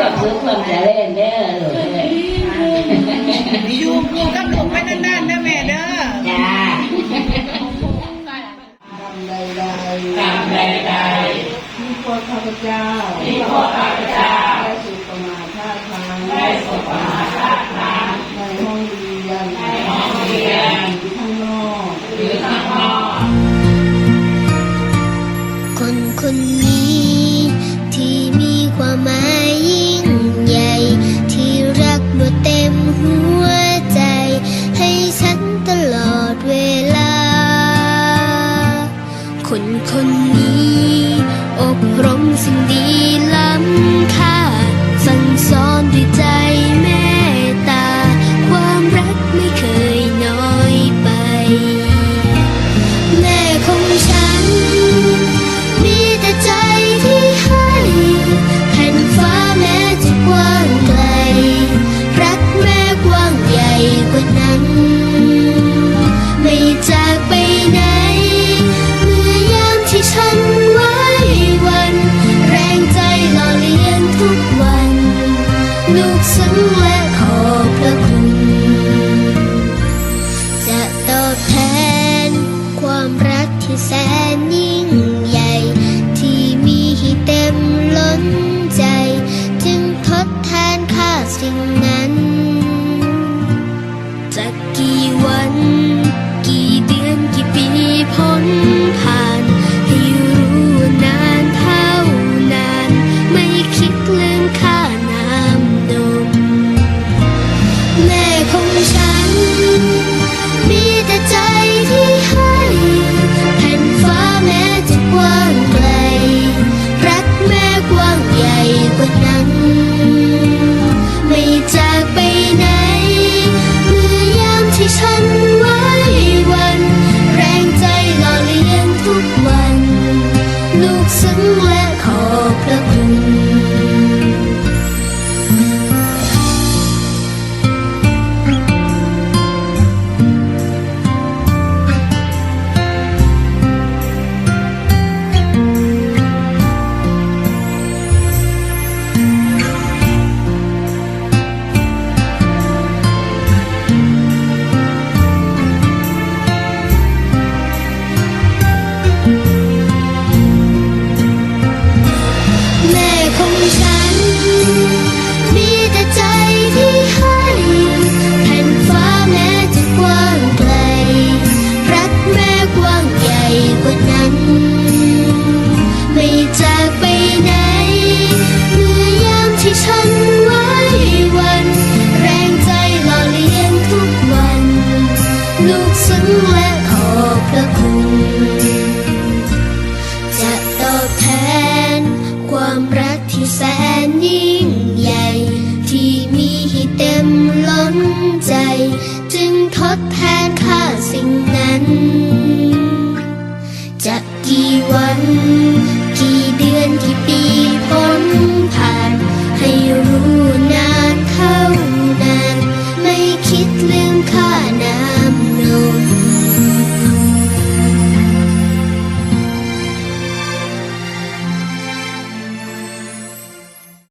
กับทุกความเจริญเด้อลูกเอ้ยอยู่อยู่กับลูกไปนานๆนะแม่เด้อจ้ากรรมใดกรรมใดที่พวกข้าพเจ้าที่พวกข้าพเจ้าได้สุขมาท่าทางได้สบมาท่าทางในห้องเรียนในห้องเรียนหรือข้างนอกหรือข้างนอกคนคนนี้ที่มีความหมาย และขอพระคุณ จะตอบแทนความรักที่แสนยิ่ง แสนยิ่งใหญ่ ที่มีให้เต็มล้นใจ จึงทดแทนค่าสิ่งนั้น